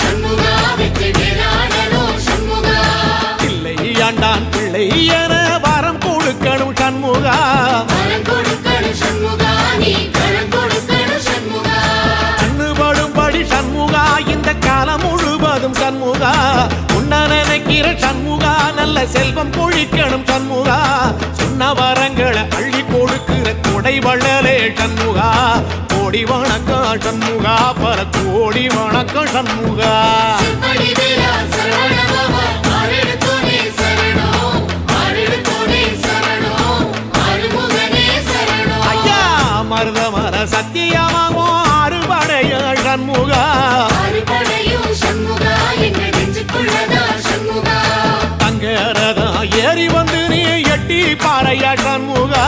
சண்முகா. வெற்றி வேலாடணும் சண்முகா. பிள்ளை ஆண்டான் பிள்ளை என வரம் கொடுக்கணும் சண்முகா. கண்ணுபடும்படி சண்முகா இந்த காலம் முழுவதும் சண்முகா. உன்ன நினைக்கிற சண்முகா நல்ல செல்வம் பொழிக்கணும் சண்முகா. சொன்ன கோடி வணக்கம் சண்முகா பல கோடி வணக்கம் சண்முகா. ஐயா மருத மர சத்தியமாகும் அறுபடைய சண்முகா. தங்கரதா ஏறி வந்து நீ எட்டி பாறையா சண்முகா.